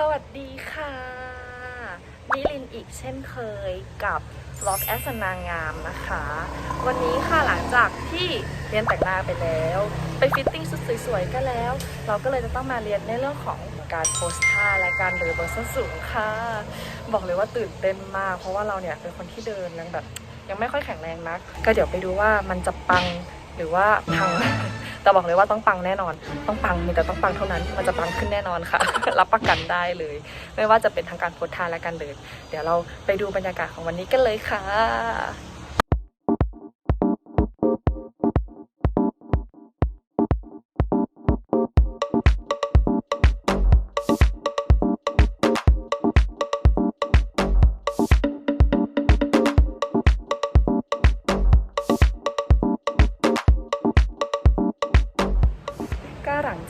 สวัสดีค่ะมิลินอีกเช่นเคยกับ Vlog แอสนางงามนะคะ วันนี้ค่ะหลังจากที่เรียนแต่งหน้าไปแล้ว ไปฟิตติ้งชุดสวยๆก็แล้ว เราก็เลยจะต้องมาเรียนในเรื่องของการโพสท่าและการเดินบนส้นสูงค่ะ บอกเลยว่าตื่นเต้นมาก เพราะว่าเราเนี่ยเป็นคนที่เดินยังแบบ ยังไม่ค่อยแข็งแรงนัก ก็เดี๋ยวไปดูว่ามันจะปังหรือว่าพัง แต่บอกเลยว่าต้องปังแน่นอน ต้องปังมีแต่ต้องปังเท่านั้น มันจะปังขึ้นแน่นอนค่ะ รับประกันได้เลย ไม่ว่าจะเป็นทางการโพสทานและการเดินเดี๋ยวเราไปดูบรรยากาศของวันนี้กันเลยค่ะ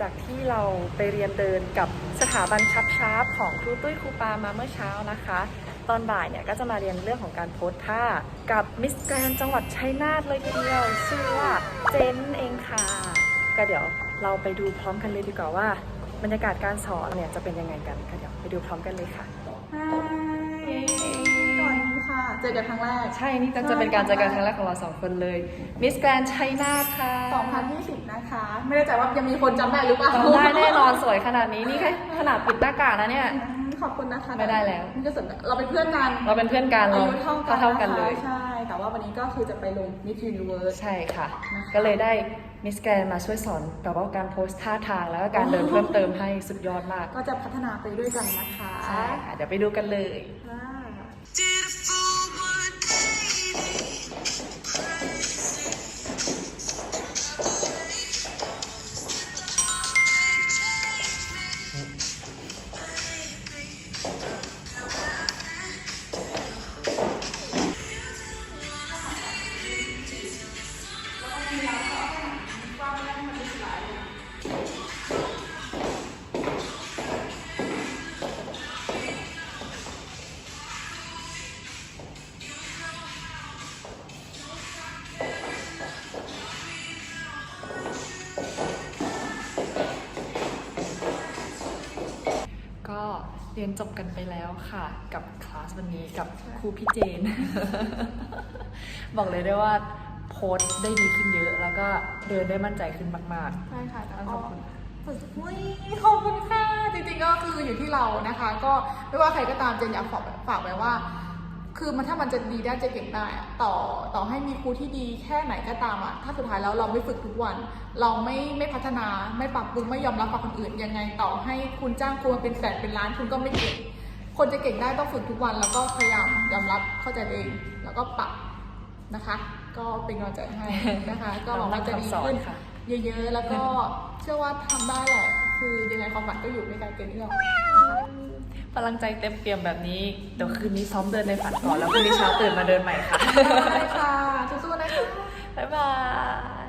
จากที่เราไปเรียนเดินกับสถาบันชับชาร์ปของครูตุ้ยครูปามาเมื่อเช้านะคะ ตอนบ่ายเนี่ยก็จะมาเรียนเรื่องของการโพสท่า กับมิสแกรนจังหวัดชัยนาทเลยทีเดียวชื่อว่าเจนเองค่ะ ก็เดี๋ยวเราไปดูพร้อมกันเลยดีกว่าว่า บรรยากาศการสอนเนี่ยจะเป็นยังไงกันก็เดี๋ยวไปดูพร้อมกันเลยค่ะ เจอกันครั้งแรก ใช่ นี่จะเป็นการเจอกันครั้งแรกของเราสองคนเลยมิสแกรนชัยนาทค่ะ2020 นะคะ ไม่แน่ใจว่ายังมีคนจำได้หรือเปล่าจำได้แน่นอนสวยขนาดนี้นี่แค่ขนาดปิดหน้ากากนะเนี่ยอืมขอบคุณนะคะไม่ได้แล้ว นี่ก็สนเราเป็นเพื่อนกันเราเป็นเพื่อนกันอาเรายุเท่ากันเท่ากันเลยะคะใช่ แต่ว่าวันนี้ก็คือจะไปลง Miss Universe ใช่ค่ะนะคะก็เลยได้มิสแกรนมาช่วยสอนแบบว่าการโพสท่าทางแล้วก็การเดินเพิ่มเติมให้สุดยอดมาก ก็จะพัฒนาไปด้วยกันนะคะ ใช่ค่ะ เดี๋ยวไปดูกันเลย เรียนจบกันไปแล้วค่ะ กับคลาสวันนี้กับครูพี่เจน บอกเลยได้ว่าโพสต์ได้ดีขึ้นเยอะ แล้วก็เดินได้มั่นใจขึ้นมากใช่ค่ะๆแต่ต้องก็ขอบคุณอุ้ยขอบคุณค่ะจริงๆก็คืออยู่ที่เรานะคะ ก็ไม่ว่าใครก็ตามเจนอยากฝากฝากไว้ว่า คือมันถ้ามันจะดีได้จะเก่งได้อะต่อต่อให้มีครูที่ดีแค่ไหนก็ตามอะถ้าสุดท้ายแล้วเราไม่ฝึกทุกวัน เราไม่ไม่พัฒนาไม่ปรับปรุงไม่ยอมรับกับคนอื่นยังไงต่อให้คุณจ้างครูมาเป็นแสนเป็นล้านคุณก็ไม่เก่งคนจะเก่งได้ต้องฝึกทุกวันแล้วก็พยายามยอมรับเข้าใจตัวเอง แล้วก็ปรับนะคะ ก็เป็นกำลังใจให้นะคะ ก็หวังว่าจะดีขึ้นค่ะเยอะๆ แล้วก็เชื่อว่าทำได้แหละ คือยังไงความฝันก็อยู่ในการเกินเอื้อมพลังใจเต็มเปี่ยมแบบนี้ เดี๋ยวคืนนี้ซ้อมเดินในฝันก่อนแล้วพรุ่งนี้เช้าตื่นมาเดินใหม่ค่ะ ได้ค่ะสู้ๆนะคะบ๊ายบาย